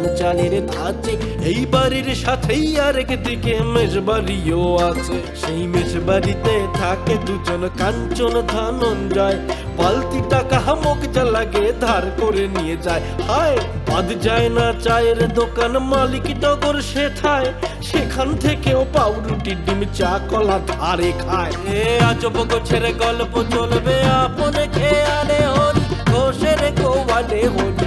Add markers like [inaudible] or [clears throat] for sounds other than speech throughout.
নানান চালের ধাঁচে। এই বাড়ির সাথেই আরেক দিকে মেজবাড়িও আছে। সেই মেজবাড়িতে থাকে দুজন কাঞ্চন ধনঞ্জয়। পালতি টাকা হামক যা লাগে ধার করে নিয়ে যায়। হায়, বাদ যায় না চায়ের দোকান মালিক টগর শেঠায় সেখান থেকেও পাউরুটি ডিম চা কলা ধারে খায়। এ আজব গোছের গল্প চলবে, আপনে খেয়ালে হরি, ঘোষের গোয়ালে হরি।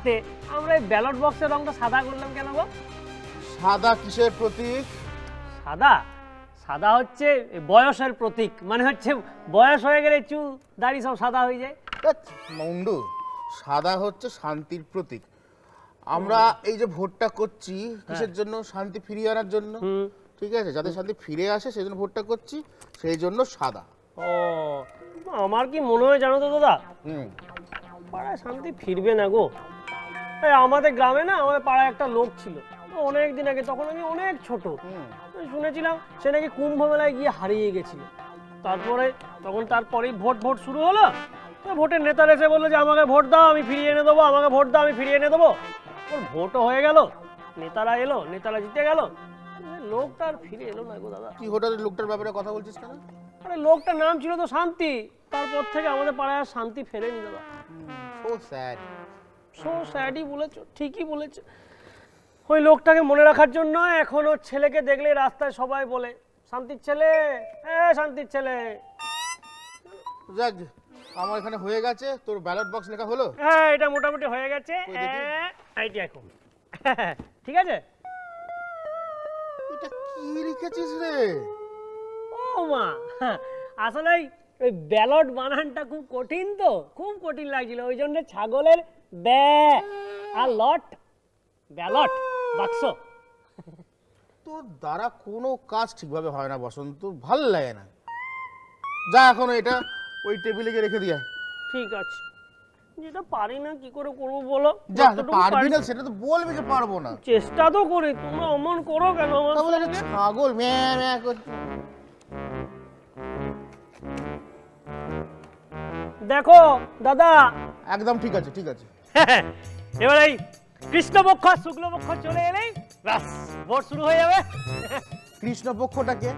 রং থাকতে আমরা এই ব্যালট বক্সের রংটা সাদা করলাম কেন গো? সাদা কিসের প্রতীক? সাদা? সাদা হচ্ছে বয়সের প্রতীক। মানে হচ্ছে বয়স হয়ে গেলে চুল দাড়ি সব সাদা হয়ে যায়। মুন্ডু সাদা হচ্ছে শান্তির প্রতীক। আমরা এই যে ভোটটা করছি কিসের জন্য? শান্তি ফিরিয়ে আনার জন্য। ঠিক আছে? যাতে শান্তি ফিরে আসে সেই জন্য ভোটটা করছি সেই জন্য সাদা। ও আমার কি মনে হয় জানো তো দাদা? হুম। পাড়ায় শান্তি ফিরবে না গো। আমাদের গ্রামে না আমাদের পাড়ায় একটা লোক ছিল। অনেক দিন আগে তখন আমি অনেক ছোট। আমি শুনেছিলাম সে নাকি কুম্ভ মেলায় গিয়ে হারিয়ে গেছিল। তারপরে তখন তারপরেই ভোট ভোট শুরু হলো। তো ভোটের নেতারা এসে বলল যে আমাকে ভোট দাও আমি ফিরিয়ে এনে দেবো আমাকে ভোট দাও আমি ফিরিয়ে এনে দেবো। ওর ভোটও হয়ে গেল। নেতারা এলো নেতারা জিতে গেল। লোকটা আর ফিরে এলো না গো দাদা। কি হঠাৎ লোকটার ব্যাপারে কথা বলছিস কেন? আরে লোকটার নাম ছিল তো শান্তি। তারপর থেকে আমাদের পাড়ায় আর শান্তি ফেরেনি দাদা। ও স্যাড সো স্যাডই বলেছ ঠিকই বলেছ। ওই লোকটাকে মনে রাখার জন্য এখন ওর ছেলেকে দেখলে রাস্তায় সবাই বলে শান্তির ছেলে এ শান্তির ছেলে। যাক আমার এখানে হয়ে গেছে তোর ব্যালট বক্স লেখা হলো? হ্যাঁ এটা মোটামুটি হয়ে গেছে। দেখি? হ্যাঁ, এখন। [laughs] ঠিক আছে? এটা কি লিখেছিস রে? ও মা [laughs] আসলে ওই- ওই ব্যালট বানানটা খুব কঠিন তো খুব কঠিন লাগছিল। ওই জন্য ছাগলের ব্যা আর লট ব্যালট বাক্স। তোর দ্বারা কোনো কাজ ঠিকভাবে হয় না বসন্ত ভালো লাগে না। যা এখন এটা ওই টেবিলে গিয়ে রেখে দিয়ে ঠিক আছে। যেটা পারি না কি করে করব বলো? যা পারবি না সেটা তো বলবি যে পারব না। চেষ্টা তো করি তোমরা অমন করো কেন আমার তা বলে একটা ছাগল ম্যা ম্যা করছে। দেখো দাদা। একদম ঠিক আছে ঠিক আছে। [laughs] এবার এই কৃষ্ণপক্ষ আর শুক্লপক্ষ চলে এলেই ব্যাস ভোট শুরু হয়ে যাবে। [laughs] কৃষ্ণপক্ষটাকে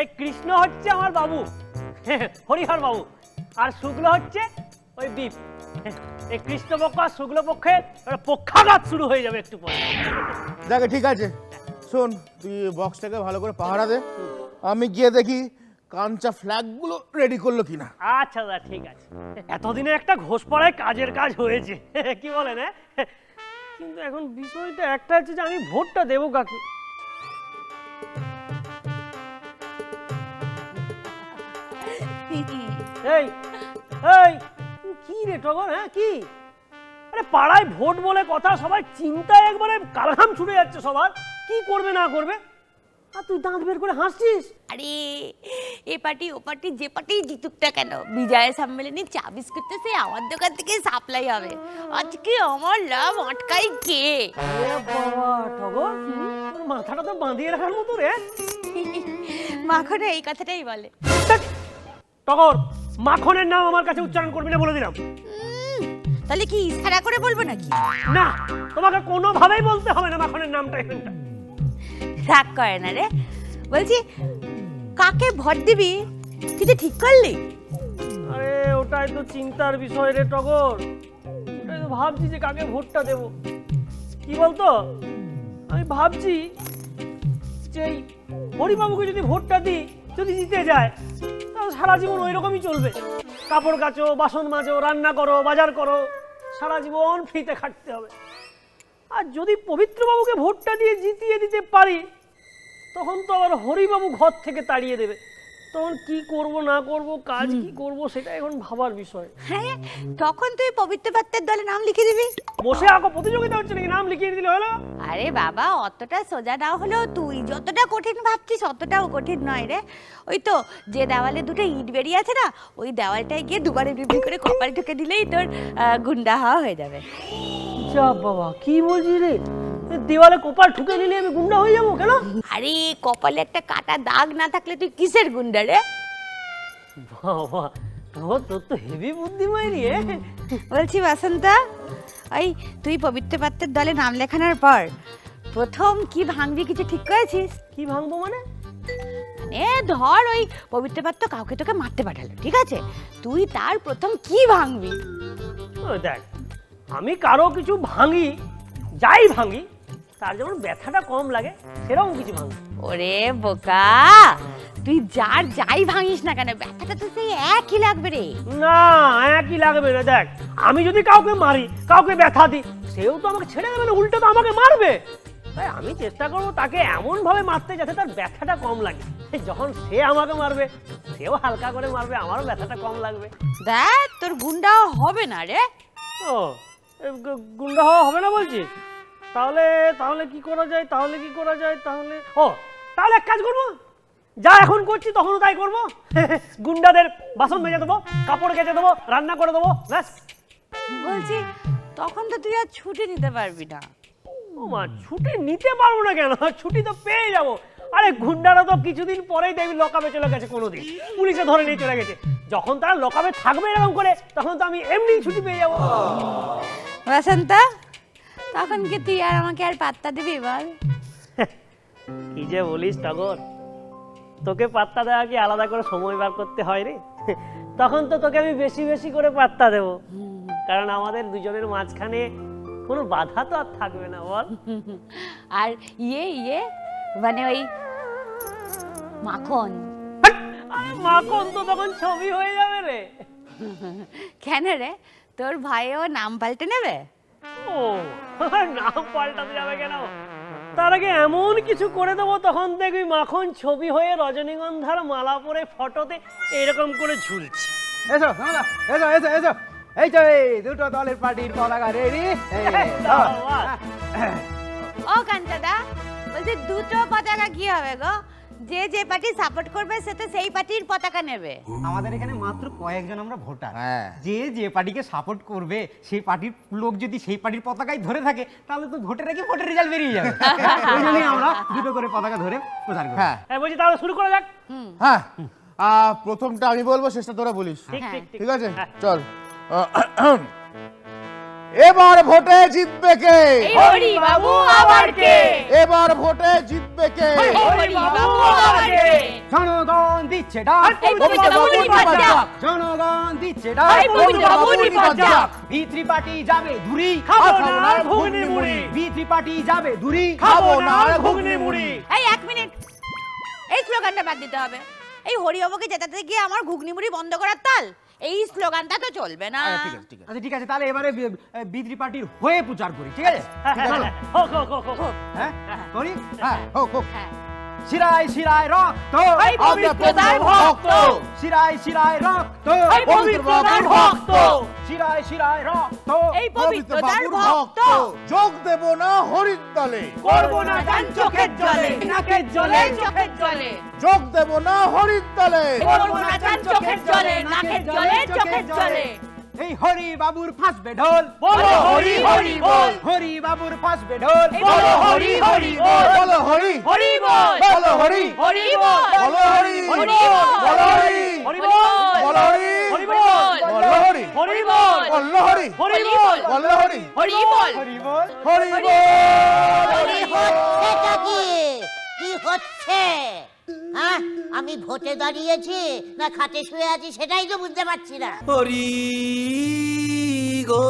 এই কৃষ্ণ হচ্ছে আমার বাবু। [laughs] হরিহর বাবু। আর শুক্ল হচ্ছে ওই দ্বীপ এই কৃষ্ণপক্ষ আর শুক্লপক্ষের পক্ষাঘাত শুরু হয়ে যাবে একটু পরে। দেখে ঠিক আছে। শোন তুই বক্সটাকে ভালো করে পাহারা দে। আমি গিয়ে দেখি কাঞ্চা ফ্ল্যাগগুলো রেডি করল কিনা? আচ্ছা দাদা, ঠিক আছে। এতদিনে একটা ঘোষ পাড়ায় কাজের কাজ হয়েছে। কি বলেন হ্যাঁ? কিন্তু এখন বিষয়টা একটা হচ্ছে যে আমি ভোটটা দেবো কাকে? এই এই, কি রে টগর হ্যাঁ কি? আরে, পাড়ায় ভোট বলে কথা সবাই চিন্তায় একবারে কালঘাম ছুটে যাচ্ছে সবার। কি করবে, না করবে? আর তুই দাঁত বের করে হাসছিস? আরে এ পার্টি ও পার্টি যে পার্টি জিতুক না কেন? বিজয় সম্মেলনে চা বিস্কুটটা সে আমার দোকান থেকে সাপ্লাই হবে। আজকে আমার লাভ আটকাই কে? বাবা টগর তোর মাথাটা তো বাঁধিয়ে রাখার মতো রে। মাখনে এই কথাটাই বলে। টগর মাখনের নাম আমার কাছে উচ্চারণ করবি না বলে দিলাম। তাহলে কি ইশারা করে বলব নাকি? না তোমাকে কোনোভাবেই বলতে হবে না মাখনের নামটা এখানটা। রাগ করে না রে। বলছি, কাকে ভোট দিবি? তুই ঠিক করলি। আরে, ওটাই তো চিন্তার বিষয় রে টগর। ওটাই তো ভাবছি যে কাকে ভোটটা দেব। কি বলতো? আমি ভাবছি যে হরিবাবুকে যদি ভোটটা দিই, যদি জিতে যায়, তাহলে সারা জীবন ওই রকমই চলবে। কাপড় কাচো, বাসন মাজো, রান্না করো, বাজার করো, সারা জীবন ফ্রিতে খাটতে হবে। আর যদি পবিত্রবাবুকে ভোটটা দিয়ে জিতিয়ে দিতে পারি তখন তো আবার হরিবাবু ঘর থেকে তাড়িয়ে দেবে। তখন কি করব না করব কাজ কি করব সেটা এখন ভাবার বিষয়। হ্যাঁ তখন তুই পবিত্র পাত্রের দলে নাম লিখে দিবি। বসে আঁকো প্রতিযোগিতা হচ্ছে নাকি? নাম লিখিয়ে দিলে হলো? আরে বাবা অতটা সোজা না হলেও তুই যতটা কঠিন ভাবছিস অতটাও কঠিন নয় রে। ওই তো যে দেওয়ালে দুটো ইট বেরিয়ে আছে না ওই দেওয়ালটায় গিয়ে দুবারে বিবি করে কপাল ঢুকে দিলেই তোর গুন্ডা হওয়া হয়ে যাবে। যা বাবা কি বলছিস রে? দেওয়ালে কোপাল ঠুকে নিলে আমি গুন্ডা হয়ে যাব কেন? আরে কপালে একটা কাটা দাগ না থাকলে তুই কিসের গুন্ডা রে? বাবা ও তোর তো হেভি বুদ্ধি মাইরি এ। বলছি বাসন্তা ওই তুই পবিত্র পাত্রের দলে নাম লেখানোর পর প্রথম কি ভাঙবি কিছু ঠিক করেছিস? কি ভাঙবো মানে? এ ধর ওই পবিত্র পাত্র কাউকে তোকে মারতে পাঠালো ঠিক আছে? তুই তার প্রথম কি ভাঙবি? ও দেখ আমি কারও কিছু ভাঙি যাই ভাঙি তার যেমন ব্যথাটা কম লাগে সেরকম কিছু ভাঙি। ওরে বোকা তুই যার যাই ভাঙিস না কেন ব্যথাটা তো সেই একই লাগবে রে। না একই লাগবে না দেখ আমি যদি কাউকে মারি কাউকে ব্যথা দিই সেও তো আমাকে ছেড়ে দেবে না উল্টো তো আমাকে মারবে। তাই আমি চেষ্টা করব তাকে এমন ভাবে মারতে যাতে তার ব্যথাটা কম লাগে। যখন সে আমাকে মারবে সেও হালকা করে মারবে আমারও ব্যথাটা কম লাগবে। দেখ তোর গুন্ডা হবে না রে। ও গুন্ডা হওয়া হবে না বলছিস? তাহলে তাহলে কি করা যায়? তাহলে কি করা যায়? তাহলে ও তাহলে এক কাজ করব। যা এখন করছি তখনও তাই করব। [laughs] গুন্ডাদের বাসন মেজে দেবো কাপড় কেচে দেবো রান্না করে দেবো ব্যাস। বলছি তখন তো তুই আর ছুটি নিতে পারবি না। ও মা ছুটি নিতে পারব না কেন? ছুটি তো পেয়ে যাব। আরে গুন্ডারা তো কিছুদিন পরেই দেখবি লকাবে চলে গেছে কোনোদিন। পুলিশে ধরে নিয়ে চলে গেছে। যখন তারা লকাবে থাকবে এরকম করে তখন তো আমি এমনি ছুটি পেয়ে যাব। বসন্তা তখন কি তুই আর আমাকে আর পাত্তা দিবি বল? [laughs] কি যে বলিস টগর তোকে পাত্তা দেওয়া কি আলাদা করে সময় বার করতে হয় রে? [laughs] তখন তো তোকে আমি বেশি বেশি করে পাত্তা দেবো। কারণ আমাদের দুজনের মাঝখানে কোনো বাধা তো আর থাকবে না বল। [laughs] আর ইয়ে ইয়ে? মানে ওই মাখন। আরে মাখন তো তখন ছবি হয়ে যাবে রে। কেন রে? তোর ভাইও নাম পাল্টে নেবে? ও নাম পাল্টাতে যাবে কেন? তার আগে এমন কিছু করে দেবো তখন দেখবি মাখন ছবি হয়ে রজনীগন্ধার মালা পরে ফটোতে এরকম করে ঝুলছে। এসো এসো এসো এসো। এই তো এই দুটো দলের পার্টির পতাকা রেডি। বাবা, ও কান্তাদা বলছে দুটো পতাকা কি হবে গো? যে যে পার্টি সাপোর্ট করবে সে তো সেই পার্টির পতাকা নেবে। আমাদের এখানে মাত্র কয়েকজন আমরা ভোটার। হ্যাঁ। যে যে পার্টিকে সাপোর্ট করবে সেই পার্টির লোক যদি সেই পার্টির পতাকায় ধরে থাকে তাহলে তো ভোটের আগে ভোটের রেজাল্ট বেরিয়ে যাবে। [laughs] ওই জন্যই আমরা দুটো করে পতাকা ধরে প্রচার করি। হ্যাঁ। হ্যাঁ বলছি তাহলে শুরু করা যাক। হ্যাঁ। আহ, প্রথমটা আমি বলব শেষটা তোরা বলিস। ঠিক হ্যাঁ। ঠিক আছে। চল। [clears throat] এবার ভোটে জিতবে কে? হরি বাবু আবার কে? এবার ভোটে জিতবে কে? হরি বাবু আবার কে? জনগণ দিচ্ছে ডাক। এই পবিত্র বাবু নিপাত যাক। জনগণ দিচ্ছে ডাক। পবিত্র বাবু নিপাত যাক। ভিত্রি পার্টি যাবে দূরি খাব না না ঘুগনি মুড়ি। ভিত্রি পার্টি যাবে দূরি খাব না ঘুগনি মুড়ি। এই এক মিনিট। এই স্লোগানটা বাদ দিতে হবে। এই হরিবাবুকে জেতাতে গিয়ে আমার ঘুগনি মুড়ি বন্ধ করার তাল। এই স্লোগানটা তো চলবে না আচ্ছা, ঠিক আছে ঠিক আছে আচ্ছা ঠিক আছে তাহলে এবারে বিদ্রি পার্টির হয়ে প্রচার করি ঠিক আছে হ্যাঁ, হ্যাঁ, হ্যাঁ, হ্যাঁ হোক, হোক, হোক, হোক। হ্যাঁ করি হ্যাঁ হোক হোক হ্যাঁ শিরায় শিরায় রক্ত। এই পবিত্রতার ভক্ত। শিরায় শিরায় রক্ত। এই পবিত্রতার ভক্ত। শিরায় শিরায় রক্ত। এই পবিত্রতার ভক্ত। যোগ দেব না হরির দলে। করব না গান চোখের জলে। নাকের জলে চোখের জলে। যোগ দেব না হরির দলে। করব না গান চোখের জলে। নাকের জলে চোখের জলে। এই হরি বাবুর ফাঁসবে ঢোল। বলো হরি হরি বল। হরি বাবুর ফাঁসবে ঢোল। বলো হরি হরি বল। বলো হরি। হরি বল। বলো হরি। হরি বল। বলো হরি। হরি বল। বলো হরি। হরি বল। বলো হরি। হরি বল। বলো হরি। হরি। বল। বলো হরি। হরি বল বলো। হরি। হরি। বল। হরি বল। হরি বল। কি হচ্ছেটা কি কি হচ্ছে? হ্যাঁ আমি ভোটে দাঁড়িয়েছি না খাটে শুয়ে আছি সেটাই তো বুঝতে পারছি না। হরি গো।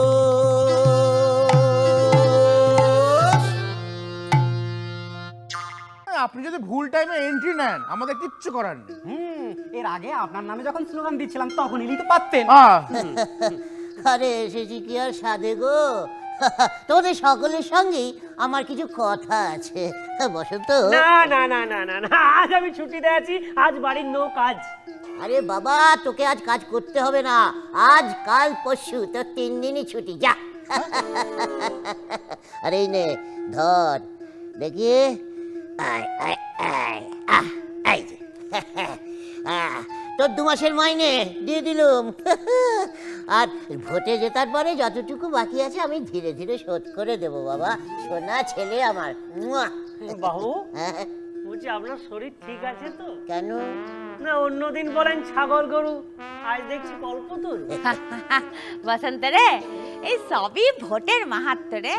আপনি যদি ভুল টাইমে এন্ট্রি নেন আমাদের কিচ্ছু করার নেই। হুম এর আগে আপনার নামে যখন স্লোগান দিচ্ছিলাম তখন এলি তো পারতেন। আহ, আরে এসেছি কি আর সাধে গো? তোদের সকলের সঙ্গেই আমার কিছু কথা আছে। বসন্ত। না না না না না না আজ আমি ছুটিতে আছি আজ বাড়ির নো কাজ। আরে বাবা তোকে আজ কাজ করতে হবে না। আজ কাল পরশু তো তিন দিনই ছুটি যা। আরে এই নে ধর। দেখি। আয় আয় আয় আহ এই যে। আহ, তোর দু মাসের মাইনে দিয়ে দিলুম। [laughs] আর ভোটে জেতার পরে যতটুকু বাকি আছে আমি ধীরে ধীরে শোধ করে দেবো বাবা। সোনা ছেলে আমার। বাবু হ্যাঁ, বলছি আপনার শরীর ঠিক আছে তো? কেন? না অন্যদিন বলেন ছাগল গরু। আজ দেখছি কল্পতরু [laughs] বসন্ত রে এই সবই ভোটের মাহাত্ম রে।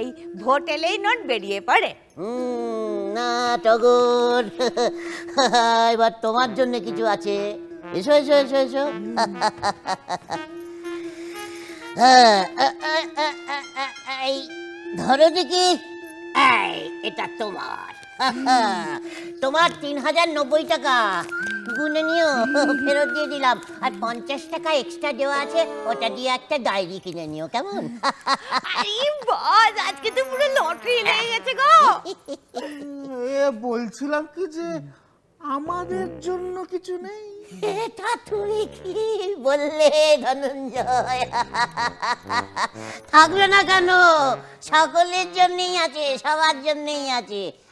এই ভোট এলেই নোট বেরিয়ে পড়ে। না টগর। [laughs] এবার তোমার জন্য কিছু আছে। এসো এসো এসো এসো। [laughs] হ্যাঁ, এই ধরো দেখি। এই, এটা তোমার। [laughs] তোমার তিন হাজার নব্বই টাকা। গুনে নিও ফেরত দিয়ে দিলাম। আর পঞ্চাশ টাকা এক্সট্রা দেওয়া আছে ওটা দিয়ে একটা ডায়েরি কিনে নিও কেমন? [laughs] আরে বাস আজকে তো পুরো লটারি লেগে গেছে গো। এ বলছিলাম কি যে আমাদের জন্য কিছু নেই। [laughs] এটা তুমি কি বললে ধনঞ্জয়? থাকবে না কেন? সকলের জন্যই আছে সবার জন্যই আছে।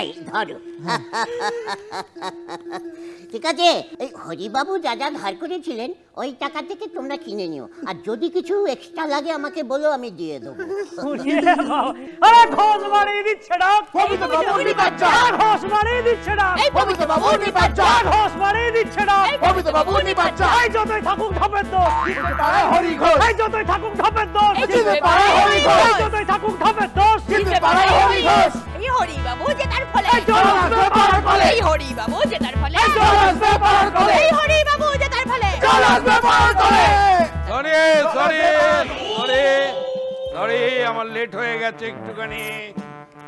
এই ধরো। [laughs] ঠিক আছে এই হরিবাবু যা যা ধার করেছিলেন ওই টাকা থেকে তোমরা কিনে নিও। আর যদি কিছু এক্সট্রা লাগে আমাকে বলো আমি দিয়ে দেবো। আরে ঘোষ মারিয়ে দিচ্ছে না। কবিতা বাবু নিপাচ্চা ঘোষ মারিয়ে দিচ্ছে না। কবিতা বাবু নিপাচ্চা ঘোষ মারিয়ে দিচ্ছে না। কবিতা বাবু নিপাচ্চা এই যতই থাকুক ঢপের দোষ। পারে হরি ঘোষ। এই যতই থাকুক ঢপের দোষ। পারে হরি ঘোষ। যতই থাকুক ঢপের দোষ। পারে হরি ঘোষ। এই হরি বাবু জেতার ফলে জল আসবে পাহাড় তলে। এই হরি বাবু জেতার ফলে। জল আসবে পাহাড় তলে। এই হরি বাবু জেতার ফলে। চল আসবে পাহাড় তলে সরি সরি সরি সরি আমার লেট হয়ে গেছে একটুখানি।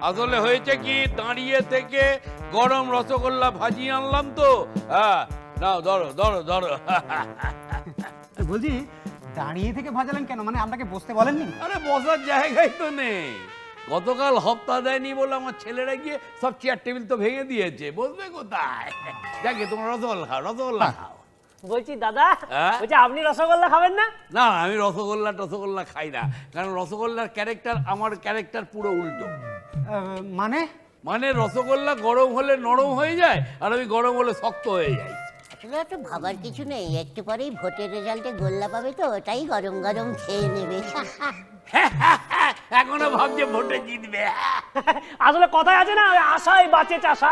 আসলে হয়েছে কি দাঁড়িয়ে থেকে গরম রসগোল্লা ভাজিয়ে আনলাম তো। হ্যাঁ নাও ধরো ধরো ধরো। বলছি দাঁড়িয়ে থেকে ভাজালেন কেন? মানে আপনাকে বসতে বলেননি? আরে বসার জায়গাই তো নেই। গতকাল হপ্তা দেয়নি বলে আমার ছেলেরা গিয়ে সব চেয়ার টেবিল তো ভেঙে দিয়েছে। বসবে কোথায়? যাকে তোমরা রসগোল্লা খাও রসগোল্লা খাও। বলছি দাদা হ্যাঁ? বলছি আপনি রসগোল্লা খাবেন না? না না, আমি রসগোল্লা টসগোল্লা খাই না। কারণ রসগোল্লার ক্যারেক্টার আমার ক্যারেক্টার পুরো উল্টো। মানে? মানে রসগোল্লা গরম হলে নরম হয়ে যায় আর আমি গরম হলে শক্ত হয়ে যাই। আসলে একটু ভাবার কিছু নেই একটু পরেই ভোটের রেজাল্টে গোল্লা পাবে তো ওটাই গরম গরম খেয়ে নেবে। [laughs] এখনও ভাবছে ভোটে জিতবে। আসলে কথায় আছে না ওই আশায় বাঁচে চাষা।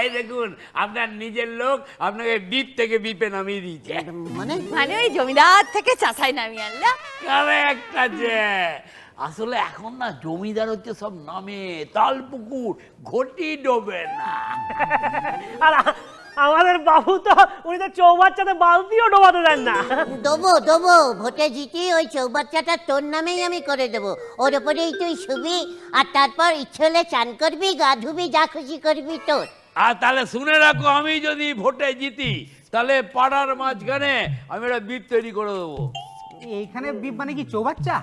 এই দেখুন আপনার নিজের লোক আপনাকে বিপ থেকে বিপে নামিয়ে দিয়েছে। মানে? মানে ওই জমিদার থেকে চাষাই নামিয়ে আনলাম কারেক্ট আছে। আসলে এখন না জমিদার হচ্ছে সব নামে তাল পুকুর ঘটি ডোবে না। আর আমাদের বাবু তো উনি তো চৌবাচ্চাতে বালতিও ডোবাতে দেন না। দেবো দেবো ভোটে জিতি ওই চৌবাচ্চাটা তোর নামেই আমি করে দেবো। ওর ওপরেই তুই শুবি আর তারপর ইচ্ছে হলে চান করবি গা ধুবি যা খুশি করবি তোর। আর তাহলে শুনে রাখো আমি যদি ভোটে জিতি তাহলে পাড়ার মাঝখানে আমি একটা বিপ তৈরি করে দেবো। এইখানে বিপ মানে কি চৌবাচ্চা?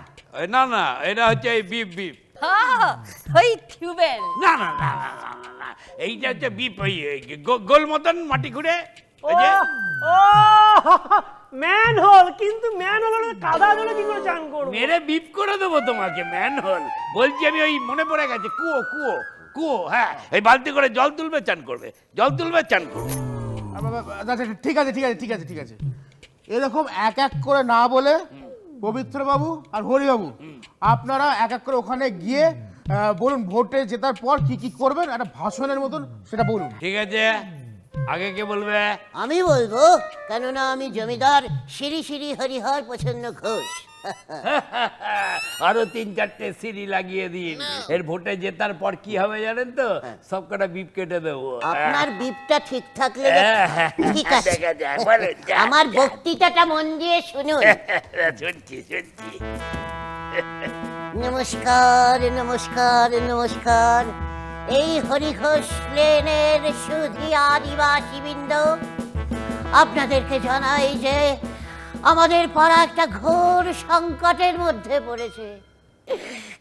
না না এটা হচ্ছে এই বিপ বিপ। হ্যাঁ, ওই টিউবেল না না না না না, না, না। এইটা হচ্ছে বিপ ওই ওই গো- গোল মতন মাটি খুঁড়ে ও ওই যে। ও ম্যান হোল কিন্তু ম্যান হোল কাদা জলে কি করে চান করব? মেরে বিপ করে দেবো তোমাকে ম্যান হল বলছি আমি ওই মনে পড়ে গেছে কুয়ো কুয়ো কুয়ো হ্যাঁ এই বালতি করে জল তুলবে চান করবে জল তুলবে চান করবে। আচ্ছা ঠিক আছে ঠিক আছে ঠিক আছে ঠিক আছে। এরকম এক এক করে না বলে পবিত্র বাবু আর হরি বাবু আপনারা এক এক করে ওখানে গিয়ে আহ, বলুন ভোটে জেতার পর কি কি করবেন? একটা ভাষণের মতন সেটা বলুন। ঠিক আছে। আগে কে বলবে? আমি বলব কেননা আমি জমিদার শ্রী শ্রী হরিহর প্রসন্ন ঘোষ। [laughs] আরও তিন চারটে সিঁড়ি লাগিয়ে দিন। এর ভোটে জেতার পর কি হবে জানেন তো? সব কটা বিপ কেটে দেবো। আপনার বিপটা ঠিক থাকলে হ্যাঁ, ঠিক আছে। আমার বক্তৃতাটা মন দিয়ে শুনুন। শুনছি শুনছি। নমস্কার নমস্কার নমস্কার। এই হরিঘোষ লেনের সুধী আদিবাসী বৃন্দ আপনাদেরকে জানাই যে আমাদের পাড়া একটা ঘোর সংকটের মধ্যে পড়েছে।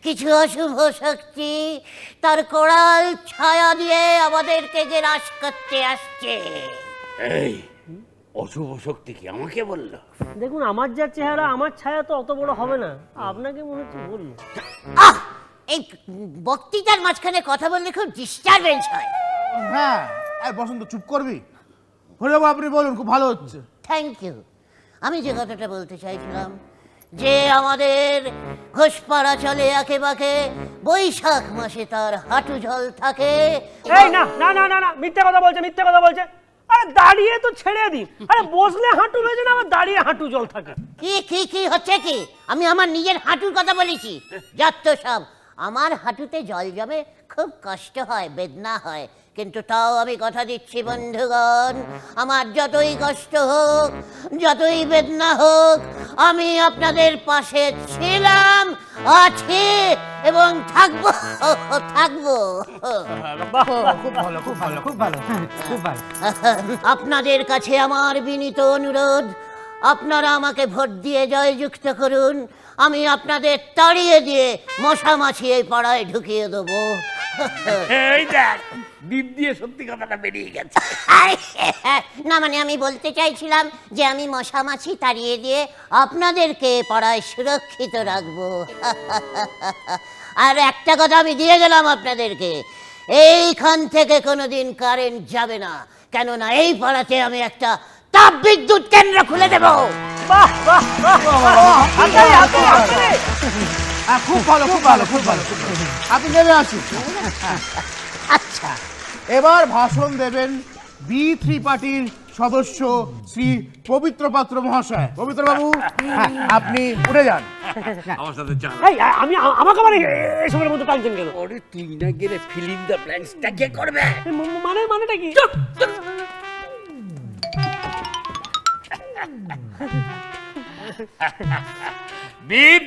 কিছু অশুভ শক্তি তার কোড়াল ছায়া দিয়ে আমাদেরকে গ্রাস করতে আসছে। এই অশুভ শক্তি কি আমাকে বলল? দেখুন আমার যা চেহারা আমার ছায়া তো অত বড় হবে না। আপনাকে মনে হচ্ছে বলল আহ! এই বক্তৃতার মাঝখানে কথা বললে খুব ডিস্টারবেন্স হয়। হ্যাঁ এই বসন্ত চুপ করবি? হরিবাবু আপনি বলুন খুব ভালো হচ্ছে। থ্যাংক ইউ আমি যে কথাটা বলতে চাইছিলাম যে আমাদের ঘোষপাড়া চলে আঁকে বাঁকে বৈশাখ মাসে তার হাঁটু জল থাকে। এই না না না না না মিথ্যে কথা বলছে মিথ্যে কথা বলছে। আরে দাঁড়িয়ে তো ছেড়ে দিন আরে বসলে হাঁটু বেজে না আবার দাঁড়িয়ে হাঁটু জল থাকে। কি কি কি হচ্ছে কি? আমি আমার নিজের হাঁটুর কথা বলেছি। যত সব আমার হাঁটুতে জল জমে খুব কষ্ট হয় বেদনা হয়। কিন্তু তাও আমি কথা দিচ্ছি, বন্ধুগণ। আমার যতই কষ্ট হোক, যতই বেদনা হোক, আমি আপনাদের পাশে ছিলাম, আছি এবং থাকব থাকব। খুব ভালো খুব ভালো খুব ভালো খুব ভালো আপনাদের কাছে আমার বিনীত অনুরোধ, আপনারা আমাকে ভোট দিয়ে জয়যুক্ত করুন। আমি আপনাদের তাড়িয়ে দিয়ে মশা মাছি এই পাড়ায় ঢুকিয়ে দেবো। এই দেখ বিপ দিয়ে সত্যি কথাটা বেরিয়ে গেছে না মানে আমি বলতে চাইছিলাম যে আমি মশা মাছি তাড়িয়ে দিয়ে আপনাদেরকে পাড়ায় সুরক্ষিত রাখব আর একটা কথা আমি দিয়ে গেলাম আপনাদেরকে এইখান থেকে কোনোদিন কারেন্ট যাবে না কেননা এই পাড়াতে আমি একটা তাপ বিদ্যুৎ কেন্দ্র খুলে দেবো বাহ বাহ বাহ। হ্যাঁ খুব ভালো খুব ভালো খুব ভালো। আপনি নেমে আসুন। আচ্ছা। এবার ভাষণ দেবেন বি থ্রি পার্টির সদস্য শ্রী পবিত্র পাত্র মহাশয়। পবিত্র বাবু আপনি উঠে যান। আমার সাথে আমি আমাকে মানে এসবের মধ্যে টানছেন কেন ওরে তুই না গেলে ফিলিং দ্য ব্ল্যাঙ্কসটা কে করবে? মানে মানেটা কি? Beep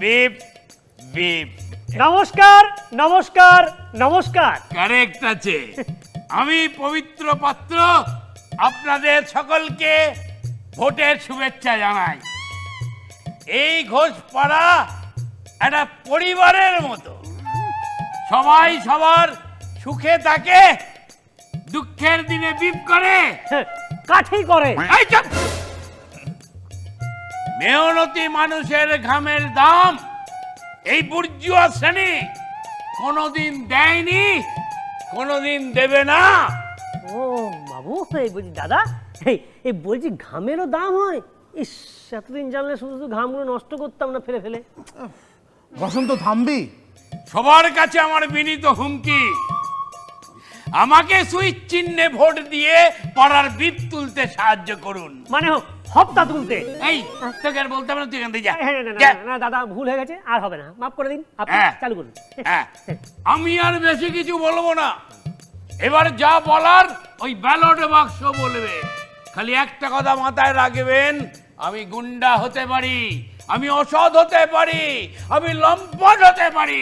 beep beep. নমস্কার নমস্কার নমস্কার। কারেক্ট আছে। [laughs] আমি পবিত্র পাত্র আপনাদের সকলকে ভোটের শুভেচ্ছা জানাই। এই ঘোষ পাড়া একটা পরিবারের মতো। সবাই সবার সুখে থাকে দুঃখের দিনে বিপ করে। [laughs] কাঠি করে। এই চুপ! মেহনতি মানুষের ঘামের দাম এই বুর্জুয়া শ্রেণি কোনোদিন দেয়নি কোনোদিন দেবে না। ও বাবু এই বলছি দাদা এই এই বলছি ঘামেরও দাম হয়। ইস এতদিন জানলে শুধু শুধু ঘামগুলো নষ্ট করতাম না ফেলে ফেলে। বসন্ত থামবি? সবার কাছে আমার বিনীত হুমকি। আমাকে সুইচ চিহ্নে ভোট দিয়ে পাড়ার বিপ তুলতে সাহায্য করুন। মানে হপ্তা তুলতে। এই তোকে আর বলতে হবে না তুই এখান থেকে যা। হ্যাঁ, না, না, যা। না, না দাদা ভুল হয়ে গেছে আর হবে না। মাফ করে দিন আপনি হ্যাঁ। চালু করুন। হ্যাঁ। [laughs] আমি আর বেশি কিছু বলব না। এবার যা বলার ওই ব্যালট বাক্স বলবে। খালি একটা কথা মাথায় রাখবেন আমি গুন্ডা হতে পারি। আমি অসৎ হতে পারি আমি লম্পট হতে পারি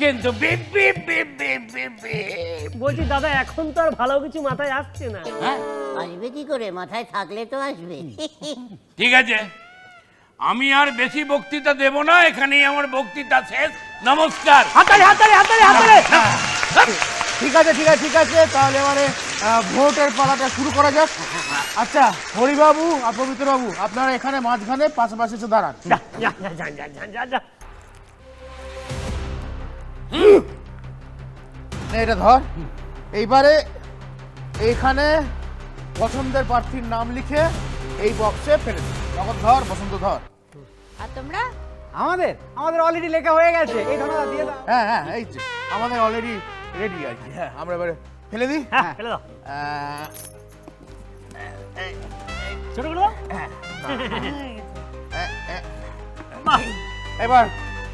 কিন্তু beep beep beep beep beep beep. বলছি দাদা এখন তো আর ভালো কিছু মাথায় আসছে না। হ্যাঁ? আসবে কি করে? মাথায় থাকলে তো আসবে। ঠিক আছে। আমি আর বেশি বক্তৃতা দেব না এখানেই আমার বক্তৃতা শেষ। নমস্কার। হাতালে হাতালে হাতালে হাতালে ঠিক আছে ঠিক আছে ঠিক আছে তাহলে এবারে আহ, ভোটের পালাটা শুরু করা যাক। আচ্ছা হরিবাবু আর বাবু আপনারা এখানে মাঝখানে পাশাপাশি এসে দাঁড়ান। এটা ধর। এইবারে এইখানে পছন্দের প্রার্থীর নাম লিখে এই বক্সে ফেলে তখন ধর বসন্ত ধর। আর তোমরা? আমাদের? আমাদের অলরেডি লেখা হয়ে গেছে। এই ধরনের দিয়ে হ্যাঁ হ্যাঁ এই যে আমাদের অলরেডি রেডি আছে হ্যাঁ আমরা এবারে ফেলে দিই? হ্যাঁ ফেলে দাও। ছোট করে দাও এবার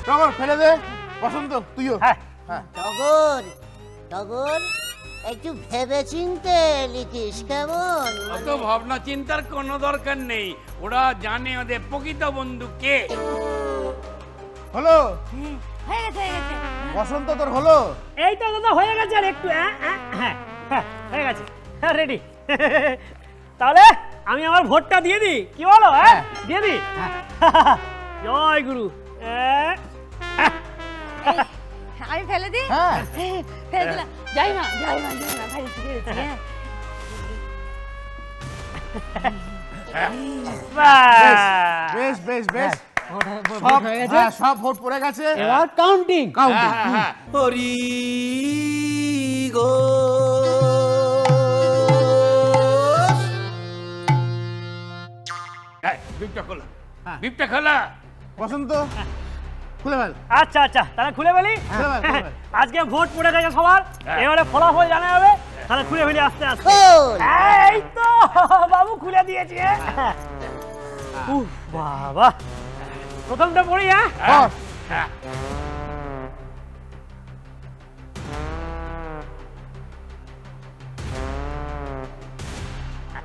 টগর ফেলে দে। বসন্ত তুইও। হ্যাঁ। হ্যাঁ। টগর টগর একটু ভেবে চিনতে লিখিস কেমন? অত ভাবনা চিন্তার কোনো দরকার নেই। ওরা জানে ওদের প্রকৃত বন্ধু কে। হলো? হয়ে গেছে হয়ে গেছে। বসন্ত তোর হলো? এই তো দাদা হয়ে গেছে আর একটু হ্যাঁ হ্যাঁ হ্যাঁ হ্যাঁ হয়ে গেছে। হ্যাঁ রেডি [laughs] তাহলে আমি আমার ভোটটা দিয়ে দিই। কি বলো হ্যাঁ। দিয়ে দিই? [laughs] জয় গুরু। আহ, আমি ফেলে দিই? হ্যাঁ। ফেলে দিলাম। যাই মা যাই মা যাই মা ভাই ঠিক আছে হ্যাঁ। ব্যাস। বেশ বেশ বেশ। সব হয়ে গেছে? হ্যাঁ, সব ভোট পড়ে গেছে। এবার কাউন্টিং কাউন্টিং হরি গো। বিপটা খোলা। বিপটা খোলা। বসন্ত খুলে ফেল। আচ্ছা আচ্ছা তাহলে খুলে ফেলি? খুলে ফেল, খুলে ফেল। [laughs] আজকে ভোট পড়ে গেছে সবার। এবারে ফলাফল জানা যাবে। তাহলে খুলে ফেলি আস্তে আস্তে। এই তো [laughs] বাবু খুলে দিয়েছি। হ্যাঁ। উফ, বাবা। প্রথমটা পড়ি হ্যাঁ বল।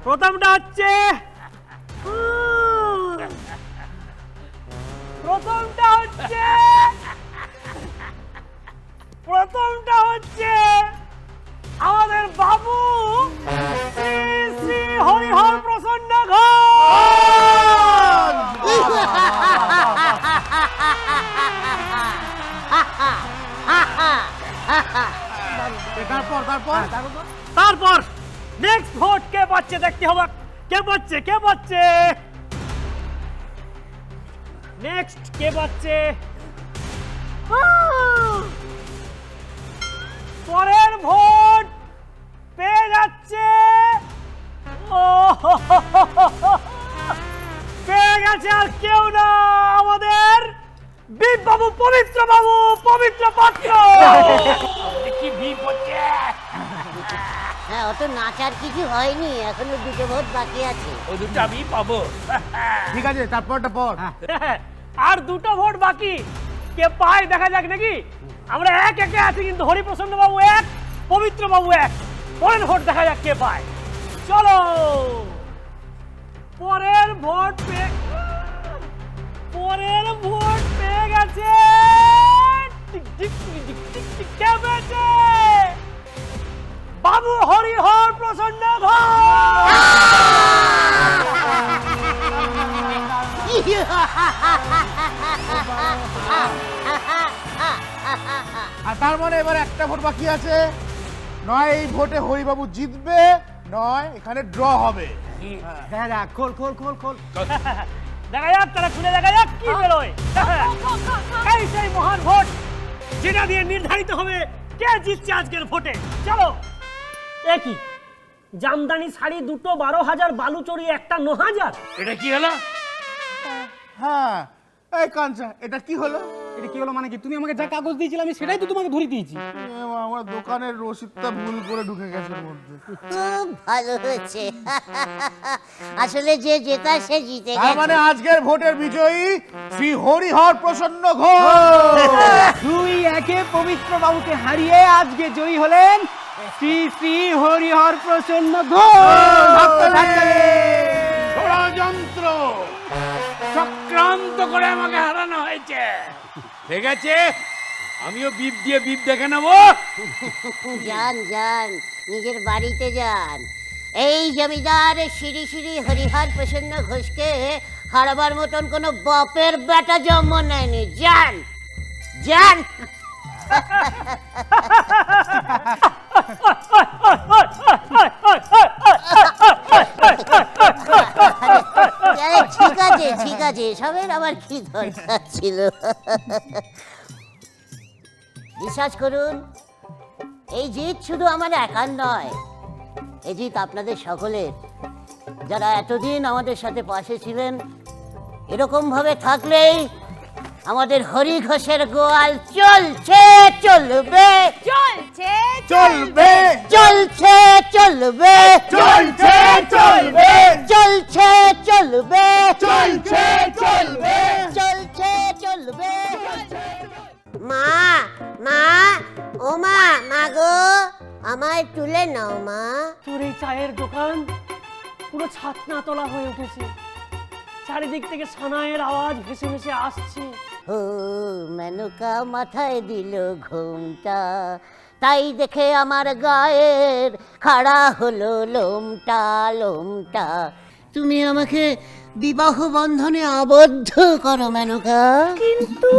প্রথমটা হচ্ছে প্রথমটা হচ্ছে প্রথমটা হচ্ছে আমাদের বাবু শ্রী শ্রী হরিহর তারপর? নেক্সট ভোট কে পাচ্ছে দেখতে হবে। কে পাচ্ছে কে পাচ্ছে? নেক্সট কে পাচ্ছে? পরের ভোট পেয়ে যাচ্ছে। ও পেয়ে গেছে আর কেউ না আমাদের বিপ বাবু পবিত্র বাবু পবিত্র পাত্র কি বিপ হচ্ছে হ্যাঁ অত নাচার কিছু হয়নি এখনও দুটো ভোট বাকি আছে ও দুটো আমি পাবো ঠিক আছে তারপরটা পর আর দুটো ভোট বাকি কে পায় দেখা যাক নাকি আমরা এক একে আছি কিন্তু হরিপ্রসন্ন বাবু এক পবিত্র বাবু এক পরের ভোট দেখা যাক কে পায় চলো পরের ভোট পেয়ে পরের ভোট পেয়ে গেছে tick tick tick tick tick tick কে পেয়েছে বাবু হরিহর প্রসন্ন আর তার মানে এবার একটা ভোট বাকি আছে। নয় এই ভোটে হরিবাবু জিতবে নয় এখানে ড্র হবে। খোল খোল খোল খোল। দেখা যাক তারা খুলে দেখা যাক কি বেরোয়। এই সেই মহান ভোট যেটা দিয়ে নির্ধারিত হবে কে জিতছে আজকের ভোটে। চলো। একই জামদানি শাড়ি দুটো বারো হাজার বালুচরি একটা ন হাজার? এটা কি হলো? হ্যাঁ এই কাঞ্চা এটা কি হলো? এটা কি হলো মানে কি? তুমি আমাকে যা কাগজ দিয়েছিলে আমি সেটাই তো তোমাকে ধরে দিয়েছি। আমার দোকানের রসিদটা ভুল করে ঢুকে গেছে মধ্যে। খুব ভালো হয়েছে। আসলে যে জেতা সে জিতে তার মানে আজকের ভোটের বিজয়ী শ্রী হরিহর প্রসন্ন ঘোষ। দুই একে পবিত্র বাবুকে হারিয়ে আজকে জয়ী হলেন শ্রী শ্রী হরিহর প্রসন্ন ষড়যন্ত্র চক্রান্ত করে আমাকে হারানো হয়েছে। ঠিক আছে? আমিও বিপ দিয়ে বিপ দেখে নেব। যান যান নিজের বাড়িতে যান। এই জমিদার শ্রী শ্রী হরিহর প্রসন্ন ঘোষকে হারাবার মতন কোনো বাপের বেটা জন্ম নেয়নি। যান যান। [laughs] ঠিক আছে ঠিক আছে সবের আবার কি দরকার ছিল? বিশ্বাস করুন, এই জিত শুধু আমার একার নয়, এই জিত আপনাদের সকলের। যারা এতদিন আমাদের সাথে পাশে ছিলেন এরকম ভাবে থাকলেই আমাদের হরি ঘোষের গোয়াল চলছে চলবে। চলছে চলবে। চলছে চলবে। চলছে চলবে। চলছে চলবে। চলছে চলবে। চলছে চলবে। মা মা ও মা মা গো আমায় তুলে নাও মা। তোর এই চায়ের দোকান পুরো ছাতনা তোলা হয়ে উঠেছে। চারিদিক থেকে সানায়ের আওয়াজ ভেসে ভেসে আসছে। ও মেনকা মাথায় দিল ঘুমটা। তাই দেখে আমার গায়ের খাড়া হলো লোমটা লোমটা। তুমি আমাকে বিবাহ বন্ধনে আবদ্ধ করো মেনকা কিন্তু